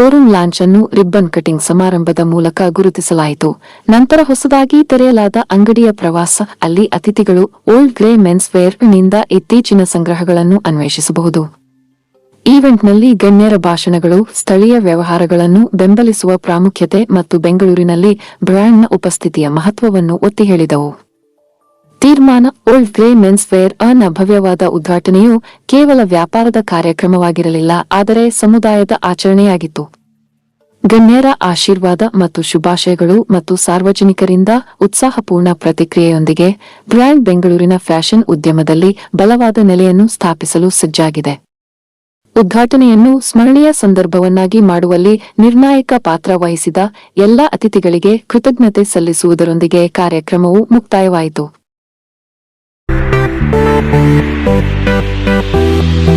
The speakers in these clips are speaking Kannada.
ಶೋರೂಂ ಲಾಂಚ್ ಅನ್ನು ರಿಬ್ಬನ್ ಕಟಿಂಗ್ ಸಮಾರಂಭದ ಮೂಲಕ ಗುರುತಿಸಲಾಯಿತು. ನಂತರ ಹೊಸದಾಗಿ ತೆರೆಯಲಾದ ಅಂಗಡಿಯ ಪ್ರವಾಸ, ಅಲ್ಲಿ ಅತಿಥಿಗಳು ಓಲ್ಡ್ ಗ್ರೇ ಮೆನ್ಸ್ ವೇರ್ನಿಂದ ಇತ್ತೀಚಿನ ಸಂಗ್ರಹಗಳನ್ನು ಅನ್ವೇಷಿಸಬಹುದು. ಈವೆಂಟ್ನಲ್ಲಿ ಗಣ್ಯರ ಭಾಷಣಗಳು, ಸ್ಥಳೀಯ ವ್ಯವಹಾರಗಳನ್ನು ಬೆಂಬಲಿಸುವ ಪ್ರಾಮುಖ್ಯತೆ ಮತ್ತು ಬೆಂಗಳೂರಿನಲ್ಲಿ ಬ್ರ್ಯಾಂಡ್ನ ಉಪಸ್ಥಿತಿಯ ಮಹತ್ವವನ್ನು ಒತ್ತಿ ಹೇಳಿದವು. ತೀರ್ಮಾನ ಓಲ್ಡ್ ಗ್ರೇ ಮೆನ್ಸ್ ವೇರ್ ಅನ್ ಅಭವ್ಯವಾದ ಉದ್ಘಾಟನೆಯು ಕೇವಲ ವ್ಯಾಪಾರದ ಕಾರ್ಯಕ್ರಮವಾಗಿರಲಿಲ್ಲ, ಆದರೆ ಸಮುದಾಯದ ಆಚರಣೆಯಾಗಿತ್ತು. ಗಣ್ಯರ ಆಶೀರ್ವಾದ ಮತ್ತು ಶುಭಾಶಯಗಳು ಮತ್ತು ಸಾರ್ವಜನಿಕರಿಂದ ಉತ್ಸಾಹಪೂರ್ಣ ಪ್ರತಿಕ್ರಿಯೆಯೊಂದಿಗೆ ಬ್ರ್ಯಾಂಡ್ ಬೆಂಗಳೂರಿನ ಫ್ಯಾಷನ್ ಉದ್ಯಮದಲ್ಲಿ ಬಲವಾದ ನೆಲೆಯನ್ನು ಸ್ಥಾಪಿಸಲು ಸಜ್ಜಾಗಿದೆ. ಉದ್ಘಾಟನೆಯನ್ನು ಸ್ಮರಣೀಯ ಸಂದರ್ಭವನ್ನಾಗಿ ಮಾಡುವಲ್ಲಿ ನಿರ್ಣಾಯಕ ಪಾತ್ರ ವಹಿಸಿದ ಎಲ್ಲ ಅತಿಥಿಗಳಿಗೆ ಕೃತಜ್ಞತೆ ಸಲ್ಲಿಸುವುದರೊಂದಿಗೆ ಕಾರ್ಯಕ್ರಮವು ಮುಕ್ತಾಯವಾಯಿತು. Oh, oh, oh,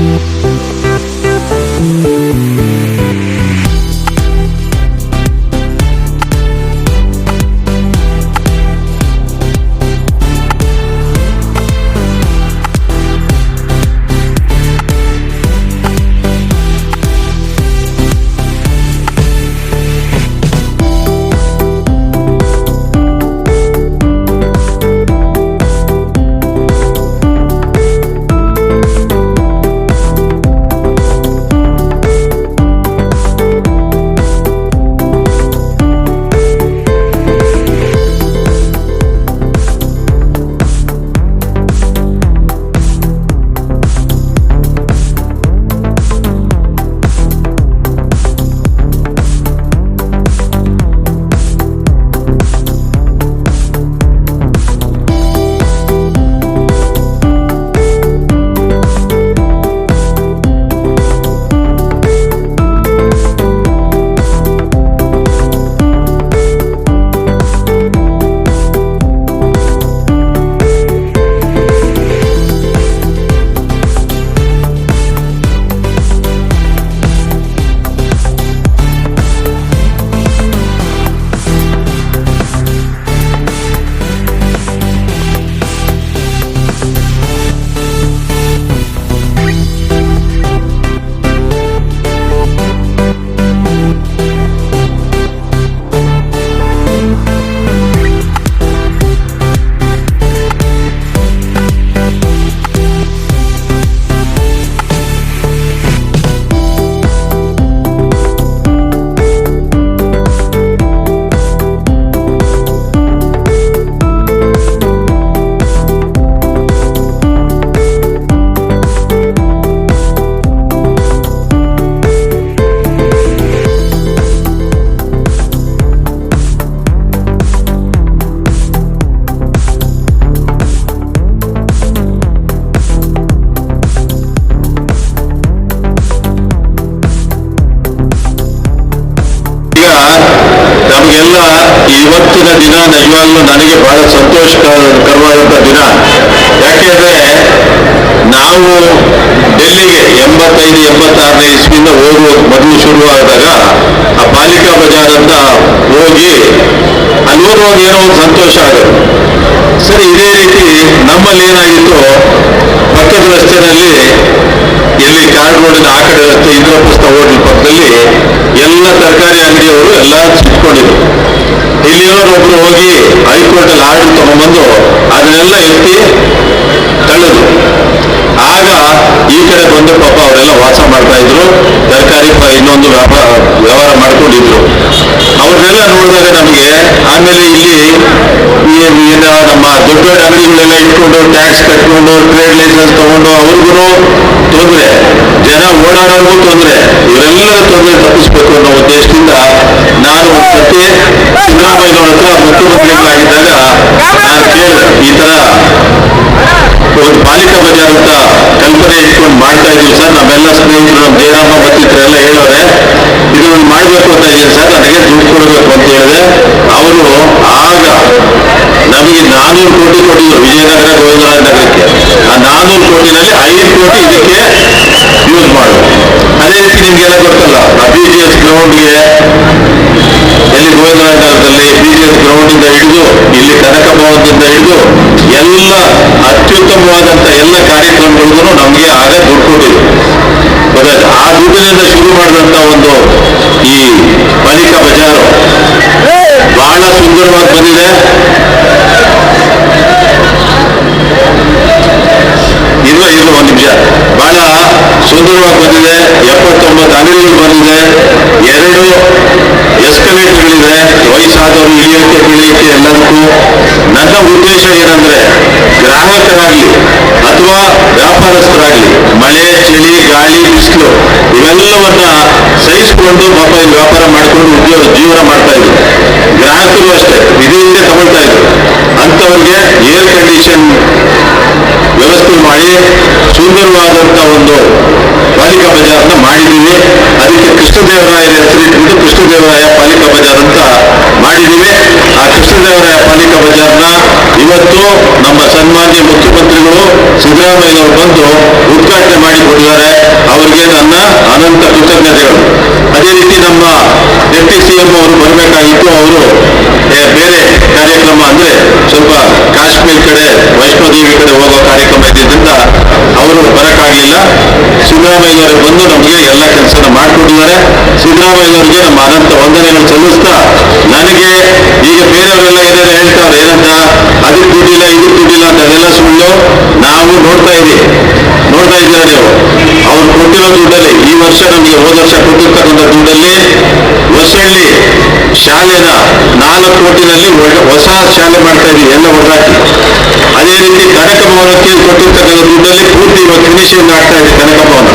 ನಮಗೆಲ್ಲ ಇವತ್ತಿನ ದಿನ ನಿಜವಾಗ್ಲೂ ನನಗೆ ಬಹಳ ಸಂತೋಷಕರವಾದಂಥ ದಿನ. ಯಾಕೆಂದ್ರೆ ನಾವು ಡೆಲ್ಲಿಗೆ ಎಂಬತ್ತೈದು, ಎಂಬತ್ತಾರನೇ ಇಸ್ವಿಯಿಂದ ಹೋಗುವ ಮೊದಲು ಶುರುವಾದಾಗ ಆ ಪಾಲಿಕಾ ಬಜಾರ್ ಅಂತ ಹೋಗಿ ಅಲ್ಲಿ ಹೋಗುವಾಗ ಏನೋ ಒಂದು ಸಂತೋಷ ಆಗುತ್ತೆ ಸರಿ, ಇದೇ ರೀತಿ ನಮ್ಮಲ್ಲಿ ಏನಾಗಿತ್ತು? ಪಕ್ಕದ ರಸ್ತೆಯಲ್ಲಿ ಎಲ್ಲಿ ಕಾರ್ಡ್ ರೋಡಿನ ಆ ಕಡೆ ರಸ್ತೆ ಇಂದ್ರಪ್ರಸ್ಥ ಹೋಟೆಲ್ ಪಕ್ಕದಲ್ಲಿ ಎಲ್ಲ ತರಕಾರಿ ಅಂಗಡಿಯವರು ಎಲ್ಲ ಸಿಟ್ಕೊಂಡಿದ್ರು ಇಲ್ಲಿಯವರೊಬ್ರು ಹೋಗಿ ಹೈಕೋರ್ಟ್ ಅಲ್ಲಿ ಆರ್ಡರ್ ತಗೊಂಡ್ಬಂದು ಅದನ್ನೆಲ್ಲ ಎತ್ತಿ ತಳ್ಳದು ಆಗ ಈ ಕಡೆ ಬಂದು ಪಾಪ ಅವರೆಲ್ಲ ವಾಸ ಮಾಡ್ತಾ ಇದ್ರು. ತರಕಾರಿ ಇನ್ನೊಂದು ವ್ಯಾಪಾರ ವ್ಯವಹಾರ ಮಾಡ್ಕೊಂಡಿದ್ರು. ಅವ್ರನ್ನೆಲ್ಲ ನೋಡಿದಾಗ ನಮಗೆ ಆಮೇಲೆ ಇಲ್ಲಿ ನಮ್ಮ ದೊಡ್ಡ ದೊಡ್ಡ ಅಂಗಡಿಗಳೆಲ್ಲ ಇಟ್ಕೊಂಡು ಟ್ಯಾಕ್ಸ್ ಕಟ್ಕೊಂಡು ಟ್ರೇಡ್ ಲೈಸೆನ್ಸ್ ತಗೊಂಡು ಅವ್ರಿಗೂ ತೊಂದರೆ. ಜನ ಓಡಾಡೋರ್ಗೂ ತೊಂದರೆ. ಈ ತರ ಒಂದು ಪಾಲಿಕಾ ಬಜಾರ್ ಅಂತ ಕಲ್ಪನೆ ಇಟ್ಕೊಂಡು ಮಾಡ್ತಾ ಇದ್ದೀವಿ ಸರ್. ನಮ್ಮೆಲ್ಲ ಸ್ನೇಹಿತರು ನಮ್ಮ ಜಯರಾಮ ಮತ್ತಿತರೆಲ್ಲ ಹೇಳೋರೆ ಇದನ್ನು ಮಾಡಬೇಕು ಅಂತ ಇದ್ದೀನಿ ಸರ್, ನನಗೆ ದುಡ್ಡು ಕೊಡಬೇಕು ಅಂತ ಹೇಳಿದೆ ಅವರು ಆಗ ನಮಗೆ ನಾನೂರು ಕೋಟಿ ಕೊಟ್ಟಿದ್ರು, ವಿಜಯನಗರ, ಗೋವಿಂದರಾಜ ನಗರಕ್ಕೆ. ಆ ನಾನೂರು ಕೋಟಿನಲ್ಲಿ ಐದು ಕೋಟಿ ಇದಕ್ಕೆ ಯೂಸ್ ಮಾಡು ಅದೇ ರೀತಿ ನಿಮ್ಗೆಲ್ಲ ಗೊತ್ತಲ್ಲ, ಆ ಬಿ ಜಿ ಎಸ್ ಗ್ರೌಂಡ್ಗೆ ಎಲ್ಲಿ ಗೋವಿಂದರಾಜನಗರದಲ್ಲಿ ಗ್ರೌಂಡ್ ಗ್ರೌಂಡಿಂದ ಹಿಡಿದು ಇಲ್ಲಿ ಕನಕ ಭವನದಿಂದ ಹಿಡಿದು ಎಲ್ಲ ಅತ್ಯುತ್ತಮವಾದಂತಹ ಎಲ್ಲ ಕಾರ್ಯಕ್ರಮಗಳಿಗೂ ನಮಗೆ ಆಗ ದುಡ್ಡು ಕೊಟ್ಟಿದೆ ಆ ದುಡ್ಡಿನಿಂದ ಶುರು ಮಾಡಿದಂತ ಒಂದು ಈ ಪಾಲಿಕಾ ಬಜಾರು. ಬಹಳ ಸುಂದರವಾಗಿ ಬಂದಿದೆ. ಇರುವ ಇರುವ ಒಂದು ನಿಮಿಷ. ಬಹಳ ಸುಂದರವಾಗಿ ಬಂದಿದೆ. ಎಪ್ಪತ್ತೊಂಬತ್ತು ಅನಿಲ್ಗಳು ಬಂದಿದೆ. ಎರಡು ಎಸ್ಕಲೇಟರ್ಗಳಿದೆ ವಯಸ್ಸಾದವರು ಇಳಿಯೋಕೆ ಬೆಳೆಯೋಕೆ ಎಲ್ಲದಕ್ಕೂ. ನನ್ನ ಉದ್ದೇಶ ಏನಂದ್ರೆ, ಗ್ರಾಹಕರಾಗ್ಲಿ ಅಥವಾ ವ್ಯಾಪಾರಸ್ಥರಾಗ್ಲಿ, ಮಳೆ, ಚಳಿ, ಗಾಳಿ, ಬಿಸಿಲು, ಇವೆಲ್ಲವನ್ನ ಸಹಿಸಿಕೊಂಡು ಪಾಪ ವ್ಯಾಪಾರ ಮಾಡ್ಕೊಂಡು ಉದ್ಯೋಗ ಜೀವನ ಮಾಡ್ತಾ ಇದ್ರು. ಗ್ರಾಹಕರು ಅಷ್ಟೇ ವಿಧಿ ತಗೊಳ್ತಾ ಇದ್ರು. ಅಂಥವ್ರಿಗೆ ಏರ್ ಕಂಡೀಷನ್ ವ್ಯವಸ್ಥೆ ಮಾಡಿ ಸುಂದರವಾದಂಥ ಒಂದು ಪಾಲಿಕಾ ಬಜಾರ್ನ ಮಾಡಿದ್ದೀವಿ. ಅದಕ್ಕೆ ಕೃಷ್ಣದೇವರಾಯ ಹೆಸರಿಟ್ಬಿಟ್ಟು ಕೃಷ್ಣದೇವರಾಯ ಪಾಲಿಕಾ ಬಜಾರ್ ಅಂತ ಮಾಡಿದ್ದೀವಿ. ಆ ಕೃಷ್ಣದೇವರಾಯ ಪಾಲಿಕಾ ಬಜಾರ್ನ ಇವತ್ತು ನಮ್ಮ ಸನ್ಮಾನ್ಯ ಮುಖ್ಯಮಂತ್ರಿಗಳು ಸಿದ್ದರಾಮಯ್ಯನವರು ಬಂದು ಉದ್ಘಾಟನೆ ಮಾಡಿಕೊಟ್ಟಿದ್ದಾರೆ ಅವರಿಗೆ ನನ್ನ ಅನಂತ ಕೃತಜ್ಞತೆಗಳು. ಅದೇ ರೀತಿ ನಮ್ಮ ಡೆಪ್ಟಿ ಸಿಎಂ ಅವರು ಬರಬೇಕಾಗಿತ್ತು. ಅವರು ಬೇರೆ ಕಾರ್ಯಕ್ರಮ ಅಂದ್ರೆ ಸ್ವಲ್ಪ ಕಾಶ್ಮೀರ್ ಕಡೆ ವೈಷ್ಣೋದೇವಿ ಕಡೆ ಹೋಗೋ ಕಾರ್ಯಕ್ರಮ ಇದ್ದಿದ್ದರಿಂದ ಅವರು ಬರಕ್ಕಾಗಲಿಲ್ಲ. ಸಿದ್ದರಾಮಯ್ಯವರು ಬಂದು ನಮಗೆ ಎಲ್ಲ ಕೆಲಸನ ಮಾಡಿಕೊಟ್ಟಿದ್ದಾರೆ. ಸಿದ್ದರಾಮಯ್ಯವ್ರಿಗೆ ನಮ್ಮ ಅನಂತ ವಂದನೆಗಳು ಸಲ್ಲಿಸ್ತಾ ನನಗೆ ಈಗ ಬೇರೆಯವರೆಲ್ಲ ಏನೇನು ಹೇಳ್ತಾರೆ, ಏನಂತ? ಅದಕ್ಕೆ ದುಡ್ಡಿಲ್ಲ ಇದಕ್ಕೆ ಅದೆಲ್ಲ ಸುಳ್ಳು ನಾವು ನೋಡ್ತಾ ಇದ್ದೀವಿ. ನೋಡ್ತಾ ಇದ್ದೀರಾ ನೀವು? ಅವ್ರು ಕೊಟ್ಟಿರೋ ದುಡ್ಡಲ್ಲಿ, ಈ ವರ್ಷ ನಮಗೆ ಹೋದ ವರ್ಷ ಕೊಟ್ಟಿರ್ತಕ್ಕಂಥ ದುಡ್ಡಲ್ಲಿ ಹೊಸಳ್ಳಿ ಶಾಲೆನ ನಾಲ್ಕು ಕೋಟಿನಲ್ಲಿ ಹೊಸ ಶಾಲೆ ಮಾಡ್ತಾ ಇದೀವಿ ಎಲ್ಲ ಒಟ್ಟಾಗಿ ಅದೇ ರೀತಿ ಕನಕ ಭವನಕ್ಕೆ ಕೊಟ್ಟಿರ್ತಕ್ಕಂಥ ದುಡ್ಡಲ್ಲಿ ಪೂರ್ತಿ ಇವತ್ತು ಫಿನಿಶಿಂಗ್ ಆಗ್ತಾ ಇದೆ ಕನಕ ಭವನ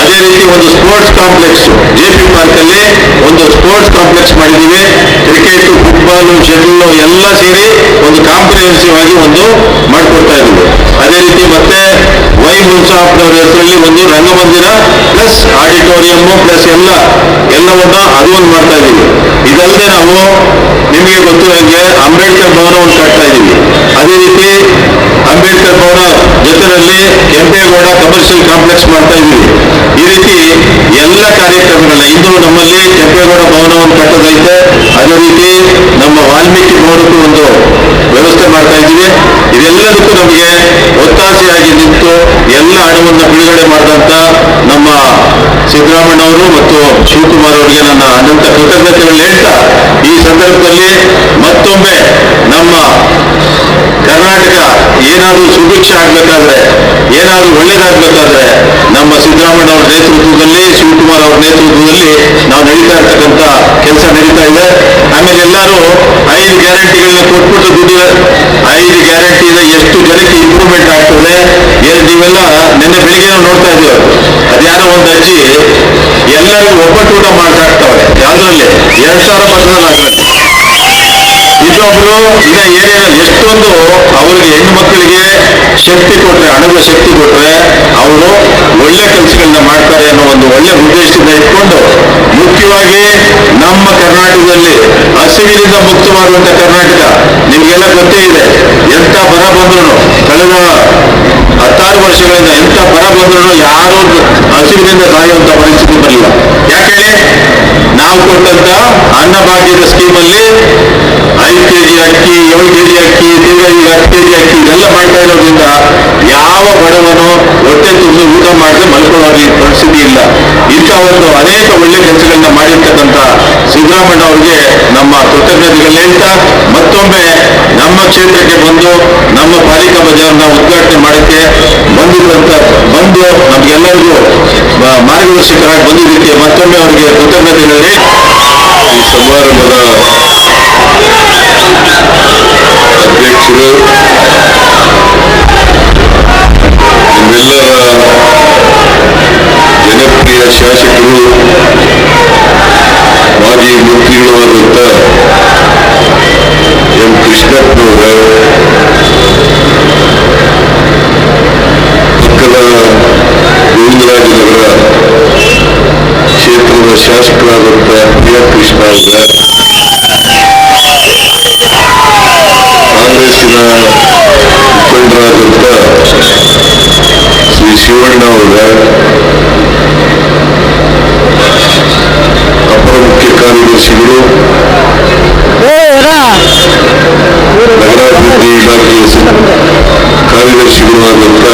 ಅದೇ ರೀತಿ ಒಂದು sports complex. J P park ಅಲ್ಲಿ ಒಂದು ಸ್ಪೋರ್ಟ್ಸ್ ಕಾಂಪ್ಲೆಕ್ಸ್ ಮಾಡಿದ್ದೀವಿ. ಕ್ರಿಕೆಟ್, ಫುಟ್ಬಾಲ್ ಶಟಲ್ ಎಲ್ಲ ಸೇರಿ ಒಂದು ಕಾಂಪ್ರಿಹೆನ್ಸಿವ್ ಆಗಿ ಒಂದು ಮಾಡಿಕೊಡ್ತಾ ಇದ್ದೀವಿ. ಅದೇ ರೀತಿ ಮತ್ತೆ ವೈ ಮುನ್ಸಾಫ್ನವರ ಹೆಸರಲ್ಲಿ ಒಂದು ರಂಗಮಂದಿರ ಪ್ಲಸ್ ಆಡಿಟೋರಿಯಂ ಪ್ಲಸ್ ಎಲ್ಲ ಎಲ್ಲವನ್ನ ಅದು ಒಂದು ಮಾಡ್ತಾ ಇದ್ದೀವಿ. ಇದಲ್ಲದೆ ನಾವು ನಿಮಗೆ ಗೊತ್ತು ಹಾಗೆ ಅಂಬೇಡ್ಕರ್ ಭವನ ಒಂದು ಕಟ್ತಾ ಇದ್ದೀವಿ ಅದೇ ರೀತಿ ಅಂಬೇಡ್ಕರ್ ಭವನ ಕೆಂಪೇಗೌಡ ಕಮರ್ಷಿಯಲ್ ಕಾಂಪ್ಲೆಕ್ಸ್ ಮಾಡ್ತಾ ಇದ್ದೀವಿ. ಈ ರೀತಿ ಎಲ್ಲ ಕಾರ್ಯಕ್ರಮಗಳ ಇಂದು ನಮ್ಮಲ್ಲಿ ಕೆಂಪೇಗೌಡ ಭವನವನ್ನು ಕಟ್ಟೋದೈತೆ. ಅದೇ ರೀತಿ ನಮ್ಮ ವಾಲ್ಮೀಕಿ ಭವನಕ್ಕೂ ಒಂದು ವ್ಯವಸ್ಥೆ ಮಾಡ್ತಾ ಇದ್ದೀವಿ. ಇದೆಲ್ಲದಕ್ಕೂ ನಮಗೆ ಒತ್ತಾಸೆಯಾಗಿ ನಿಂತು ಎಲ್ಲ ಹಣವನ್ನು ಬಿಡುಗಡೆ ಮಾಡಿದಂತ ನಮ್ಮ ಸಿದ್ದರಾಮಣ್ಣವರು ಮತ್ತು ಶಿವಕುಮಾರ್ ಅವರಿಗೆ ನನ್ನ ಅನಂತ ಕೃತಜ್ಞತೆಗಳು ಹೇಳ್ತಾ, ಈ ಸಂದರ್ಭದಲ್ಲಿ ಮತ್ತೊಮ್ಮೆ ನಮ್ಮ ಕರ್ನಾಟಕ ಏನಾದರೂ ಸುಭಿಕ್ಷೆ ಆಗ್ಬೇಕಾದ್ರೆ, ಏನಾದರೂ ಒಳ್ಳೇದಾಗ್ಬೇಕಾದ್ರೆ, ನಮ್ಮ ಸಿದ್ದರಾಮಯ್ಯ ಅವರ ನೇತೃತ್ವದಲ್ಲಿ, ಶಿವಕುಮಾರ್ ಅವರ ನೇತೃತ್ವದಲ್ಲಿ ನಾವು ನಡೀತಾ ಇರ್ತಕ್ಕಂಥ ಕೆಲಸ ನಡೀತಾ ಇದೆ. ಆಮೇಲೆ ಎಲ್ಲರೂ ಐದು ಗ್ಯಾರಂಟಿಗಳನ್ನ ಕೊಟ್ಬಿಟ್ಟು ದುಡ್ಡು, ಐದು ಗ್ಯಾರಂಟಿಯಿಂದ ಎಷ್ಟು ಜನಕ್ಕೆ ಇಂಪ್ರೂವ್ಮೆಂಟ್ ಆಗ್ತದೆ ನೀವೆಲ್ಲ ನಿನ್ನೆ ಬೆಳಿಗ್ಗೆ ನಾವು ನೋಡ್ತಾ ಇದ್ದೀವಿ. ಅದ್ಯಾರೋ ಒಂದು ಅಜ್ಜಿ ಎಲ್ಲರಿಗೂ ಒಬ್ಬಟ್ಟು ಊಟ ಮಾಡ್ಸಾಕ್ತಾವೆ ಯಾವ್ದ್ರಲ್ಲಿ? ಎರಡ್ ಸಾವಿರ ಬರ್ತದಲ್ಲ ಇನ್ನೊಬ್ರು ಈಗ ಏರಿಯಾದಲ್ಲಿ ಎಷ್ಟೊಂದು ಅವರಿಗೆ ಹೆಣ್ಣು ಮಕ್ಕಳಿಗೆ ಶಕ್ತಿ ಕೊಟ್ರೆ ಹಣದ ಶಕ್ತಿ ಕೊಟ್ರೆ, ಅವರು ಒಳ್ಳೆ ಕೆಲಸಗಳನ್ನ ಮಾಡ್ತಾರೆ ಅನ್ನೋ ಒಂದು ಒಳ್ಳೆ ಉದ್ದೇಶದಿಂದ ಇಟ್ಕೊಂಡು ಮುಖ್ಯವಾಗಿ ನಮ್ಮ ಕರ್ನಾಟಕದಲ್ಲಿ ಹಸಿವಿನಿಂದ ಮುಕ್ತವಾದಂತ ಕರ್ನಾಟಕ ನಿಮಗೆಲ್ಲ ಗೊತ್ತೇ ಇದೆ. ಎಂತ ಬರ ಬಂದ್ರು ಕಳೆದ ಹತ್ತಾರು ವರ್ಷಗಳಿಂದ ಎಂತ ಬರ ಬಂದರೂ ಯಾರು ಹಸಿವಿನಿಂದ ಸಾಯುವಂತ ಪರಿಸ್ಥಿತಿ ಬರಲಿಲ್ಲ ಯಾಕೆ ನಾವು ಕೊಟ್ಟಂತ ಅನ್ನಭಾಗ್ಯದ ಸ್ಕೀಮಲ್ಲಿ ಐದು ಕೆಜಿ ಅಕ್ಕಿ, ಏಳು ಕೆಜಿ ಅಕ್ಕಿ ತಿರ್ಗಾ ಈಗ ಹತ್ತು ಕೆಜಿ ಅಕ್ಕಿ ಇದೆಲ್ಲ ಮಾಡ್ತಾ ಇರೋದ್ರಿಂದ ಯಾವ ಬಡವನು ಹೊಟ್ಟೆ ತುಂಬಿ ಊಟ ಮಾಡದೆ ಮಲ್ಕೊಳ್ಳೋ ಪರಿಸ್ಥಿತಿ ಇಲ್ಲ. ಇಂಥ ಒಂದು ಅನೇಕ ಒಳ್ಳೆ ಕೆಲಸಗಳನ್ನ ಮಾಡಿರ್ತಕ್ಕಂಥ ಸಿದ್ದರಾಮಣ್ಣ ಅವರಿಗೆ ನಮ್ಮ ಕೃತಜ್ಞತೆಗಳು ಹೇಳ್ತಾ, ಮತ್ತೊಮ್ಮೆ ನಮ್ಮ ಕ್ಷೇತ್ರಕ್ಕೆ ಬಂದು ನಮ್ಮ ಪಾಲಿಕಾ ಬಜಾರ್ನ ಉದ್ಘಾಟನೆ ಮಾಡಕ್ಕೆ ಬಂದಿರುವಂತ ಬಂದು ನಮ್ಗೆಲ್ಲರಿಗೂ ಮಾರ್ಗದರ್ಶಕರಾಗಿ ಬಂದಿದ್ದಕ್ಕೆ ಮತ್ತೊಮ್ಮೆ ಅವರಿಗೆ ಕೃತಜ್ಞತೆಗಳು ಹೇಳಿ ಈ ಪ್ರಿಯ ಕೃಷ್ಣ ಅವರ ಕಾಂಗ್ರೆಸ್ಸಿನ ಮುಖಂಡರಾದಂಥ ಶ್ರೀ ಶಿವಣ್ಣ ಅವರ ಅಪರ ಮುಖ್ಯ ಕಾರ್ಯದರ್ಶಿಗಳು ನಗರಾಭಿವೃದ್ಧಿ ಇಲಾಖೆಯ ಸ- ಕಾರ್ಯದರ್ಶಿಗಳು ಆದಂಥ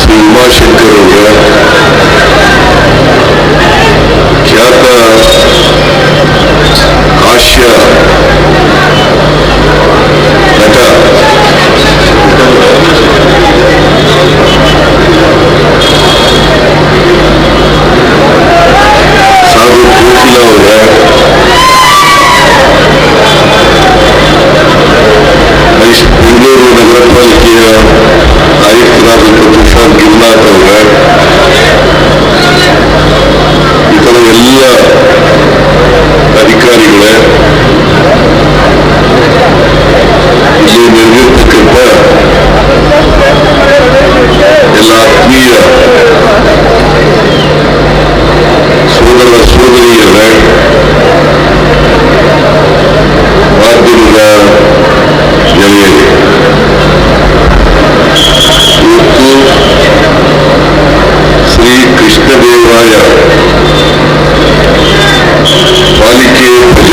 ಶ್ರೀ ಉಮಾಶಂಕರ್ ಅವರ Chata, Rocha,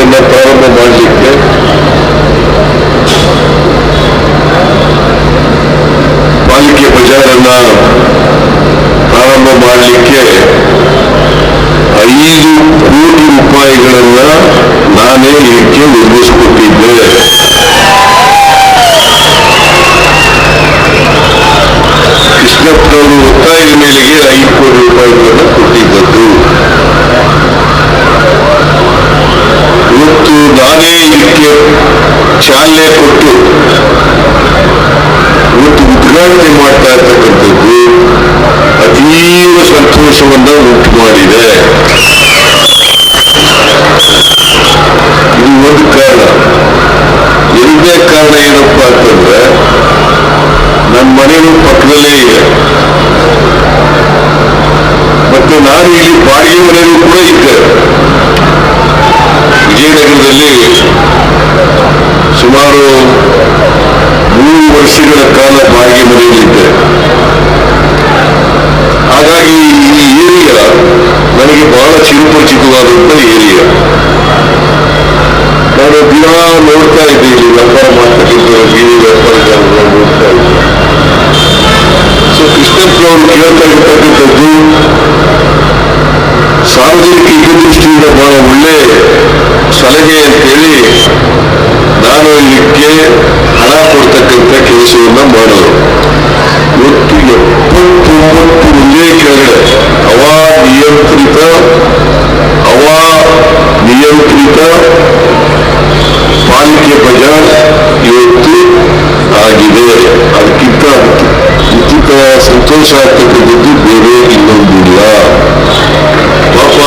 ಪಾಲಿಕೆ ಬಜಾರನ್ನ ಪ್ರಾರಂಭ ಮಾಡಲಿಕ್ಕೆ ಪಾಲಿಕೆ ಬಜಾರನ್ನ ಪ್ರಾರಂಭ ಮಾಡಲಿಕ್ಕೆ ಐದು ಕೋಟಿ ರೂಪಾಯಿಗಳನ್ನ ನಾನೇ ಇದಕ್ಕೆ ಒದಗಿಸಿಕೊಟ್ಟಿದ್ದೆ ಕೃಷ್ಣಪ್ಪನವರು ಒತ್ತಾಯದ ಮೇಲೆಗೆ ಐದು ಕೋಟಿ ರೂಪಾಯಿಗಳನ್ನು ಕೊಟ್ಟಿದ್ದದ್ದು ಚಾಲನೆ ಕೊಟ್ಟು ಇವತ್ತು ಉದ್ಘಾಟನೆ ಮಾಡ್ತಾ ಇರ್ತಕ್ಕಂಥದ್ದು ಅತೀವ ಸಂತೋಷವನ್ನ ಉಂಟು ಮಾಡಿದೆ. ಇದು ಒಂದು ಕಾರಣ. ಎರಡನೇ ಕಾರಣ ಏನಪ್ಪಾ ಅಂತಂದ್ರೆ ನನ್ನ ಮನೆಯೂ ಪಕ್ಕದಲ್ಲೇ ಇದೆ. ಮತ್ತೆ ನಾನು ಇಲ್ಲಿ ಬಾಡಿಗೆ ಮನೆಯಲ್ಲೂ ಕೂಡ ಇದ್ದೆ. ವಿಜಯನಗರದಲ್ಲಿ ಸುಮಾರು ಮೂರು ವರ್ಷಗಳ ಕಾಲ ಬಾಡಿಗೆ ಮನೆಯಲ್ಲಿದ್ದೆ. ಹಾಗಾಗಿ ಈ ಏರಿಯಾ ನನಗೆ ಬಹಳ ಚಿರಪರಿಚಿತವಾದಂಥ ಏರಿಯಾ. ನಾನು ದಿನ ನೋಡ್ತಾ ಇದ್ದೆ ಇಲ್ಲಿ ವ್ಯಾಪಾರ ಮಾಡ್ತಕ್ಕಂಥ ಬೀದಿ ನೋಡ್ತಾ ಇದ್ದೆ. ಸೊ ಕೃಷ್ಣಪ್ಪನವರು ಕೇಳ್ತಾ ಇರ್ತಕ್ಕಂಥದ್ದು ಸಾರ್ವಜನಿಕ ಹಿತದೃಷ್ಟಿಯಿಂದ ಬಹಳ ಒಳ್ಳೆ ಸಲಹೆ ಅಂತೇಳಿ ನಾನು ಇದಕ್ಕೆ ಹಣ ಕೊಡ್ತಕ್ಕಂಥ ಮಾಡಿದರು ಒಟ್ಟು ಎಪ್ಪತ್ತೊಂಬತ್ತು ಅವಾ ಹವಾ ನಿಯಂತ್ರಿತ ಹವಾ ನಿಯಂತ್ರಿತ ಪಾಲಿಕೆ ಬಜಾರ್ ಇವತ್ತು ಆಗಿದೆ. ಅದಕ್ಕಿಂತ ಉಚಿತ ಸಂತೋಷ ಆಗ್ತಕ್ಕಂಥದ್ದು ಬೇರೆ ಇನ್ನೊಂದಿಲ್ಲ. ಪಾಪ